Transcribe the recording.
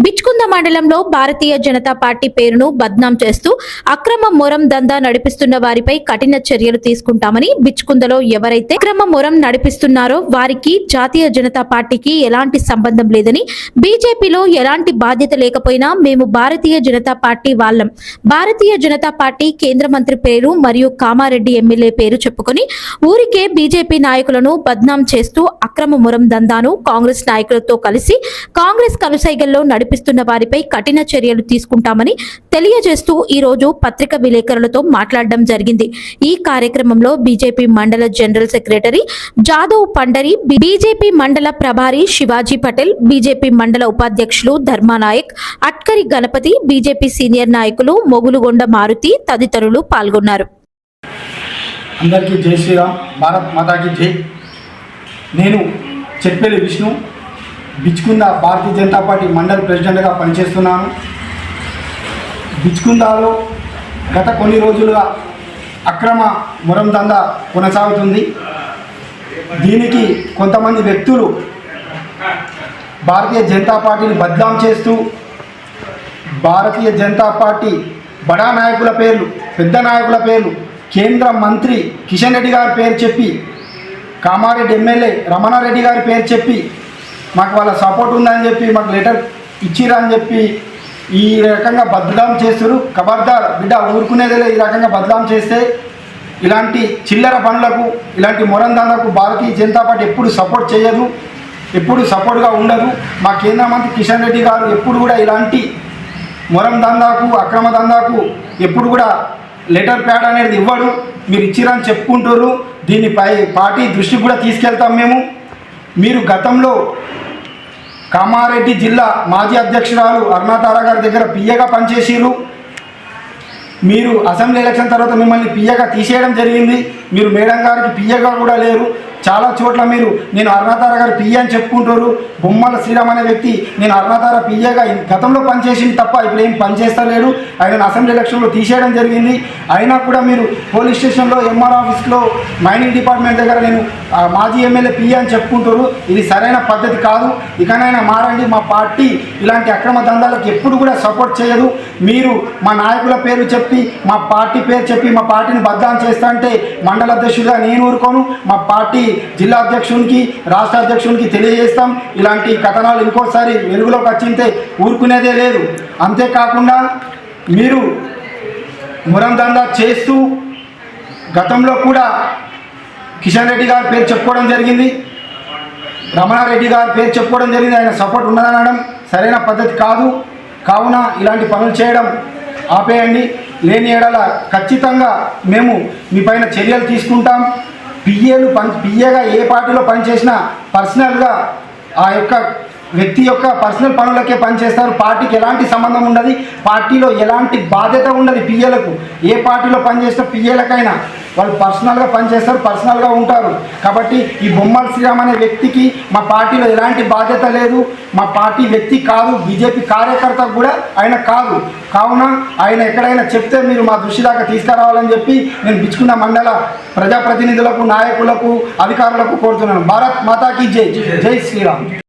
బిచ్కుంద మండలంలో భారతీయ జనతా పార్టీ పేరును బద్నాం చేస్తూ అక్రమ మొరం దందా నడిపిస్తున్న వారిపై కఠిన చర్యలు తీసుకుంటామని బిచ్కుందలో ఎవరైతే అక్రమ మొరం నడిపిస్తున్నారో వారికి జాతీయ జనతా పార్టీకి ఎలాంటి సంబంధం లేదని బీజేపీలో ఎలాంటి బాధ్యత లేకపోయినా మేము భారతీయ జనతా పార్టీ వాళ్ళం. భారతీయ జనతా పార్టీ కేంద్ర మంత్రి పేరు మరియు కామారెడ్డి ఎమ్మెల్యే పేరు చెప్పుకొని ఊరికే బీజేపీ నాయకులను బద్నాం చేస్తూ అక్రమ మొరం దందాను కాంగ్రెస్ నాయకులతో కలిసి కాంగ్రెస్ కనుసైగల్లో నడిపిస్తున్న వారిపై కఠిన చర్యలు తీసుకుంటామని తెలియజేస్తూ ఈరోజు పత్రిక విలేకరులతో మాట్లాడడం జరిగింది. ఈ కార్యక్రమంలో బీజేపీ మండల general secretary Jadhav Pandari BJP మండల ప్రభారి శివాజీ పటేల్ బీజేపీ మండల ఉపాధ్యక్షులు ధర్మానాయక్ అట్కరి గణపతి బీజేపీ సీనియర్ నాయకులు మొగులుగొండ మారుతి తదితరులు పాల్గొన్నారు. అందరికీ జై శ్రీరామ్. భారత్ మాతాకి జై. నేను చెప్పేది విష్ణు. బిచ్కుంద భారతీయ జనతా పార్టీ మండల్ ప్రెసిడెంట్గా పనిచేస్తున్నాను. బిచ్కుందాలో గత కొన్ని రోజులుగా అక్రమ మురం దందా కొనసాగుతుంది. దీనికి కొంతమంది వ్యక్తులు భారతీయ జనతా పార్టీని బద్నాం చేస్తూ భారతీయ జనతా పార్టీ బడా నాయకుల పేర్లు పెద్ద నాయకుల పేర్లు కేంద్ర మంత్రి కిషన్ రెడ్డి గారి పేరు చెప్పి కామారెడ్డి ఎమ్మెల్యే రమణారెడ్డి గారి పేరు చెప్పి మాకు వాళ్ళ సపోర్ట్ ఉందని చెప్పి మాకు లెటర్ ఇచ్చిరా అని చెప్పి ఈ రకంగా బద్నాం చేస్తారు ఖబర్దార్ బిడ్డ ఊరుకునేదే ఈ రకంగా బద్నాం చేస్తే ఇలాంటి చిల్లర పనులకు ఇలాంటి మొరందాలకు భారతీయ జనతా పార్టీ ఎప్పుడు సపోర్ట్ చేయదు ఎప్పుడు సపోర్ట్గా ఉండదు. మా కేంద్ర మంత్రి కిషన్ రెడ్డి గారు ఎప్పుడు కూడా ఇలాంటి మొరం దందాకు అక్రమ దందాకు ఎప్పుడు కూడా లెటర్ ప్యాడ్ అనేది ఇవ్వడు. మీరు ఇచ్చిరని చెప్పుకుంటారు దీనిపై పార్టీ దృష్టికి కూడా తీసుకెళ్తాం మేము. మీరు గతంలో కామారెడ్డి జిల్లా మాజీ అధ్యక్షురాలు అరుణాతార గారి దగ్గర పియ్యగా పనిచేసిరు మీరు అసెంబ్లీ ఎలక్షన్ తర్వాత మిమ్మల్ని పియ్యగా తీసేయడం జరిగింది. మీరు మేడం గారికి పియ్యగా కూడా లేరు. చాలా చోట్ల మీరు నేను అరుణాధార గారు పియ్య అని చెప్పుకుంటారు. బొమ్మల శ్రీరామ్ అనే వ్యక్తి నేను అరుణాధార పియ్యగా గతంలో పనిచేసింది తప్ప ఇప్పుడు ఏం పనిచేస్తలేడు. ఆయన అసెంబ్లీ ఎలక్షన్లో తీసేయడం జరిగింది. అయినా కూడా మీరు పోలీస్ స్టేషన్లో ఎంఆర్ ఆఫీస్లో మైనింగ్ డిపార్ట్మెంట్ దగ్గర నేను మాజీ ఎమ్మెల్యే పియ్య అని చెప్పుకుంటారు. ఇది సరైన పద్ధతి కాదు. ఇకనైనా మారండి మా పార్టీ ఇలాంటి అక్రమ దందాలకు ఎప్పుడు కూడా సపోర్ట్ చేయదు. మీరు మా నాయకుల పేరు చెప్పి మా పార్టీ పేరు చెప్పి మా పార్టీని బద్దాం చేస్తా అంటే మండల అధ్యక్షుడిగా నేను ఊరుకోను. మా పార్టీ జిల్లా అధ్యక్షునికి రాష్ట్ర అధ్యక్షునికి తెలియజేస్తాం. ఇలాంటి కథనాలు ఇంకోసారి వెలుగులోకి వచ్చింటే ఊరుకునేదే లేదు. అంతేకాకుండా మీరు మురం దందా చేస్తూ గతంలో కూడా కిషన్ రెడ్డి గారి పేరు చెప్పుకోవడం జరిగింది. రమణారెడ్డి గారి పేరు చెప్పుకోవడం జరిగింది. ఆయన సపోర్ట్ ఉన్నదనడం సరైన పద్ధతి కాదు. కావున ఇలాంటి పనులు చేయడం ఆపేయండి. లేని ఏడల ఖచ్చితంగా మేము మీ పైన చర్యలు తీసుకుంటాం. పిఏలు పని పిఏగా ఏ పార్టీలో పనిచేసినా పర్సనల్గా ఆ యొక్క వ్యక్తి యొక్క పర్సనల్ పనులకే పనిచేస్తారు. పార్టీకి ఎలాంటి సంబంధం ఉండదు. పార్టీలో ఎలాంటి బాధ్యత ఉండదు పిఏలకు ఏ పార్టీలో పనిచేస్తే పిఏలకైనా వాళ్ళు పర్సనల్గా పనిచేస్తారు పర్సనల్గా ఉంటారు. కాబట్టి ఈ బొమ్మల శ్రీరామ్ అనే వ్యక్తికి మా పార్టీలో ఎలాంటి బాధ్యత లేదు. మా పార్టీ వ్యక్తి కాదు బీజేపీ కార్యకర్త కూడా ఆయన కాదు. కావున ఆయన ఎక్కడైనా చెప్తే మీరు మా దృష్టి దాకా తీసుకురావాలని చెప్పి నేను బిచ్చుకున్న మండల ప్రజాప్రతినిధులకు నాయకులకు అధికారులకు కోరుతున్నాను. భారత్ మాతాకి జై. జై శ్రీరామ్.